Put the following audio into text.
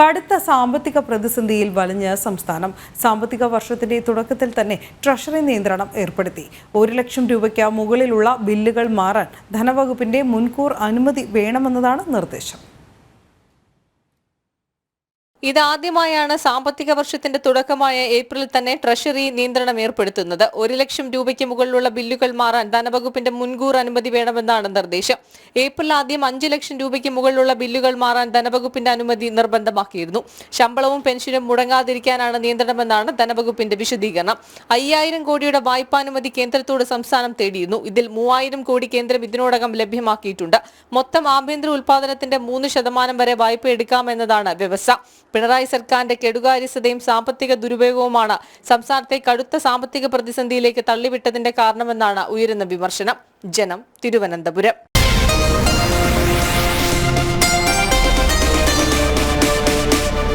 കടുത്ത സാമ്പത്തിക പ്രതിസന്ധിയിൽ വലിഞ്ഞ സംസ്ഥാനം സാമ്പത്തിക വർഷത്തിന്റെ തുടക്കത്തിൽ തന്നെ ട്രഷറി നിയന്ത്രണം ഏർപ്പെടുത്തി. ഒരു ലക്ഷം രൂപയ്ക്ക് മുകളിലുള്ള ബില്ലുകൾ മാറാൻ ധനവകുപ്പിന്റെ മുൻകൂർ അനുമതി വേണമെന്നതാണ് നിർദ്ദേശം. ഇതാദ്യമായാണ് സാമ്പത്തിക വർഷത്തിന്റെ തുടക്കമായ ഏപ്രിലിൽ തന്നെ ട്രഷറി നിയന്ത്രണം ഏർപ്പെടുത്തുന്നത്. ഒരു ലക്ഷം രൂപയ്ക്ക് മുകളിലുള്ള ബില്ലുകൾ മാറാൻ ധനവകുപ്പിന്റെ മുൻകൂർ അനുമതി വേണമെന്നാണ് നിർദ്ദേശം. ഏപ്രിൽ ആദ്യം അഞ്ചു ലക്ഷം രൂപയ്ക്ക് മുകളിലുള്ള ബില്ലുകൾ മാറാൻ ധനവകുപ്പിന്റെ അനുമതി നിർബന്ധമാക്കിയിരുന്നു. ശമ്പളവും പെൻഷനും മുടങ്ങാതിരിക്കാനാണ് നിയന്ത്രണമെന്നാണ് ധനവകുപ്പിന്റെ വിശദീകരണം. അയ്യായിരം കോടിയുടെ വായ്പാനുമതി കേന്ദ്രത്തോട് സംസ്ഥാനം തേടിയിരുന്നു. ഇതിൽ മൂവായിരം കോടി കേന്ദ്രം ഇതിനോടകം ലഭ്യമാക്കിയിട്ടുണ്ട്. മൊത്തം ആഭ്യന്തര ഉൽപാദനത്തിന്റെ മൂന്ന് ശതമാനം വരെ വായ്പ എടുക്കാമെന്നതാണ് വ്യവസ്ഥ. പിണറായി സർക്കാരിന്റെ കെടുകാര്യസ്ഥതയും സാമ്പത്തിക ദുരുപയോഗവുമാണ് സംസ്ഥാനത്തെ കടുത്ത സാമ്പത്തിക പ്രതിസന്ധിയിലേക്ക് തള്ളിവിട്ടതിന്റെ കാരണമെന്നാണ് ഉയരുന്ന വിമർശനം. ജനം തിരുവനന്തപുരം.